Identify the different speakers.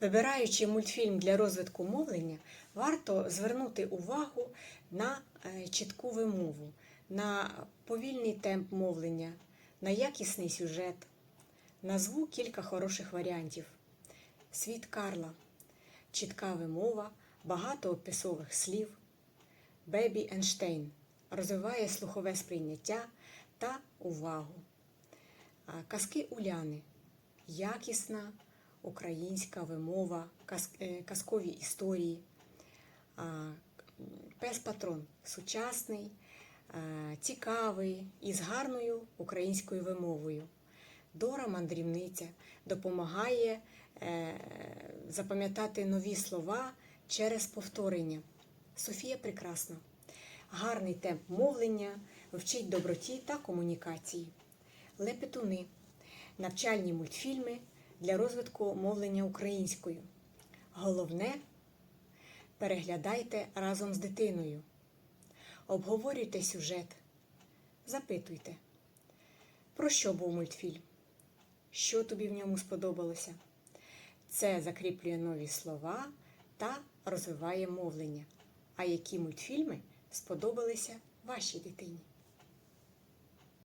Speaker 1: Вибираючи мультфільм для розвитку мовлення, варто звернути увагу на е, чітку вимову, на повільний темп мовлення, на якісний сюжет. Назву кілька хороших варіантів. Світ Карла, чітка вимова, багато описових слів. Бебі Енштейн розвиває слухове сприйняття та увагу. Казки Уляни якісна українська вимова, е, казкові історії. Пес Патрон сучасний, е, цікавий і з гарною українською вимовою. Дора мандрівниця допомагає е, запам'ятати нові слова через повторення. Софія прекрасна. Гарний темп мовлення, вчить доброті та комунікації. Лепетуни навчальні мультфільми для розвитку мовлення українською. Головне переглядайте разом з дитиною. Обговорюйте сюжет. Запитуйте, про що був мультфільм? Що тобі в ньому сподобалося? Це закріплює нові слова та розвиває мовлення. А які мультфільми сподобалися вашій дитині?